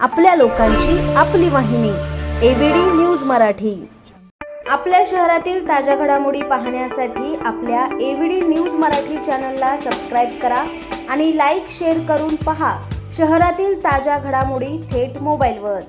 आपल्या लोकांची आपली वाहिनी एबीडी न्यूज मराठी. आपल्या शहरातील ताज्या घडामोडी पाहण्यासाठी आपल्या एबीडी न्यूज मराठी चॅनलला सबस्क्राईब करा आणि लाईक शेअर करून पहा शहरातील ताज्या घडामोडी थेट मोबाईलवर.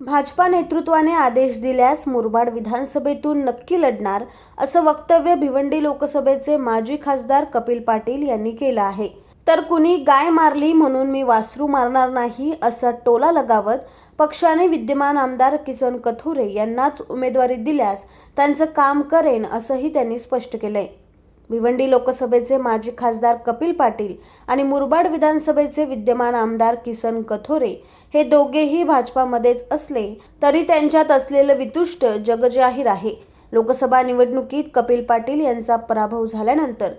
भाजपा नेतृत्वाने आदेश दिल्यास मुरबाड विधानसभेतून नक्की लढणार असं वक्तव्य भिवंडी लोकसभेचे माजी खासदार कपिल पाटील यांनी केलं आहे. तर कुणी गाय मारली म्हणून मी वासरू मारणार नाही असा टोला लगावत पक्षाने विद्यमान आमदार किसन कथोरे यांनाच उमेदवारी दिल्यास त्यांचं काम करेन असंही त्यांनी स्पष्ट केलंय. भिवंडी लोकसभेचे माजी खासदार कपिल पाटील आणि मुरबाड विधानसभेचे विद्यमान आमदार किसन कथोरे हे दोघेही भाजपामध्येच असले तरी त्यांच्यात असलेलं वितुष्ट जगजाहीर आहे. लोकसभा निवडणुकीत कपिल पाटील यांचा पराभव झाल्यानंतर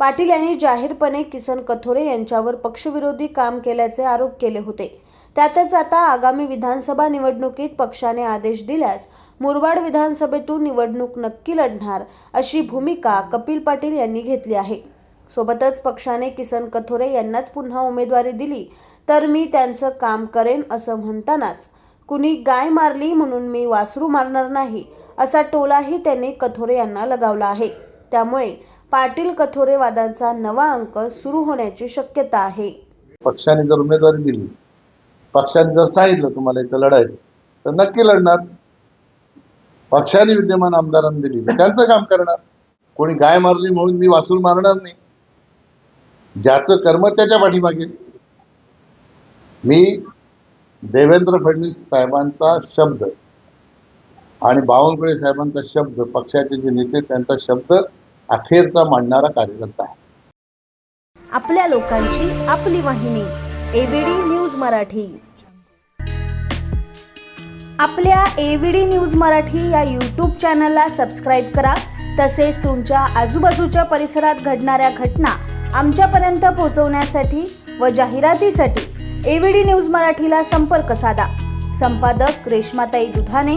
पाटील यांनी जाहीरपणे किसन कथोरे यांच्यावर पक्षविरोधी काम केल्याचे आरोप केले होते. त्यातच आता आगामी विधानसभा निवडणुकीत पक्षाने आदेश दिल्यास मुरबाड विधानसभेतून निवडणूक नक्की लढणार अशी भूमिका कपिल पाटील यांनी घेतली आहे. सोबतच पक्षाने किसन कथोरे यांनाच पुन्हा उमेदवारी दिली तर मी त्यांचं काम करेन असं म्हणतानाच कुणी गाय मारली म्हणून मी वासरू मारणार नाही असा टोलाही त्यांनी कथोरे यांना लगावला आहे. त्यामुळे पाटील कथोरे वादाचा नवा अंक सुरू होण्याची शक्यता आहे. पक्षाने जर उमेदवारी दिली पक्षाने जर सांगितलं तुम्हाला इथं लढायचं तर नक्की लढणार. पक्षाने विद्यमान आमदारांनी दिली तर त्यांचं काम करणार. कोणी गाय मारली म्हणून मी वासूल मारणार नाही. ज्याचं कर्म त्याच्या पाठीमागे. मी देवेंद्र फडणवीस साहेबांचा शब्द आणि बावनकुळे साहेबांचा शब्द पक्षाचे जे नेते त्यांचा शब्द अखेरचा मांडणारा कार्यकर्ता आहे. आपल्या लोकांची आपली वाहिनी एबीडी न्यूज मराठी. आपल्या एबीडी न्यूज मराठी या यूट्यूब चॅनलला सबस्क्राईब करा. तसेच तुमच्या आजूबाजूच्या परिसरात घडणाऱ्या घटना आमच्यापर्यंत पोहोचवण्यासाठी व जाहिरातीसाठी एबीडी न्यूज मराठीला संपर्क साधा. संपादक Reshmatai Dudhane